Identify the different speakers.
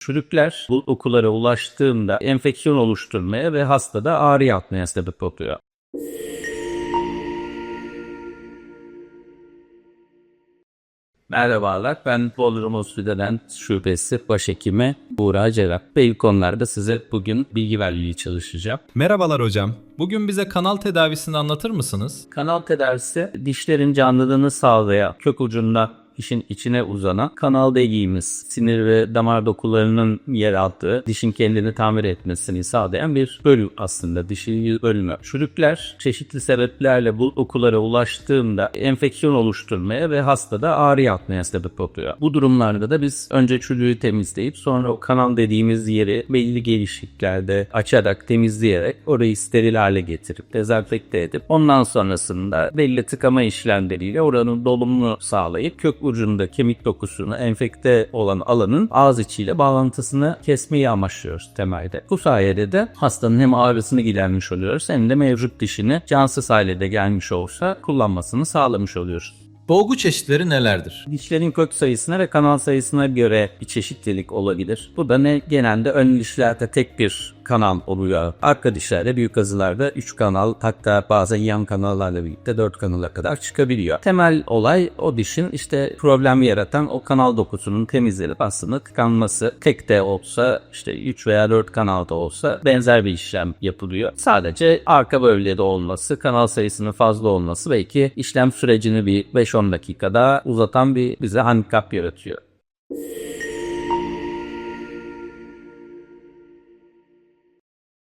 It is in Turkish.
Speaker 1: Çürükler bu dokulara ulaştığında enfeksiyon oluşturmaya ve hastada ağrı yapmaya sebep oluyor. Merhabalar, ben Bodrum Hospital'den şubesi başhekimi Buğra Cerrah. Belli konularda size bugün bilgi vermeye çalışacağım.
Speaker 2: Merhabalar hocam. Bugün bize kanal tedavisini anlatır mısınız?
Speaker 1: Kanal tedavisi dişlerin canlılığını sağlayan kök ucunda dişin içine uzanan kanal deliğimiz sinir ve damar dokularının yer aldığı dişin kendini tamir etmesini sağlayan bir bölüm aslında dişi bölümü. Çürükler çeşitli sebeplerle bu dokulara ulaştığında enfeksiyon oluşturmaya ve hastada ağrı yapmaya sebep oluyor. Bu durumlarda da biz önce çürüğü temizleyip sonra o kanal dediğimiz yeri belli gelişiklerde açarak temizleyerek orayı steril hale getirip dezenfekte edip ondan sonrasında belli tıkama işlemleriyle oranın dolumunu sağlayıp kök ucunda kemik dokusunu enfekte olan alanın ağız içiyle bağlantısını kesmeyi amaçlıyoruz temelde. Bu sayede de hastanın hem ağrısını gidermiş oluyoruz hem de mevcut dişini cansız hale de gelmiş olsa kullanmasını sağlamış oluyoruz.
Speaker 2: Dolgu çeşitleri nelerdir?
Speaker 1: Dişlerin kök sayısına ve kanal sayısına göre bir çeşitlilik olabilir. Bu da ne genelde ön dişlerde tek bir kanal oluyor. Arka dişlerde büyük azılarda 3 kanal hatta bazen yan kanallarla birlikte 4 kanala kadar çıkabiliyor. Temel olay o dişin işte problem yaratan o kanal dokusunun temizlenip aslında tıkanması. Tek de olsa işte 3 veya 4 kanalda olsa benzer bir işlem yapılıyor. Sadece arka bölgede olması, kanal sayısının fazla olması belki işlem sürecini bir 5-10 dakikada uzatan bir bize handikap yaratıyor.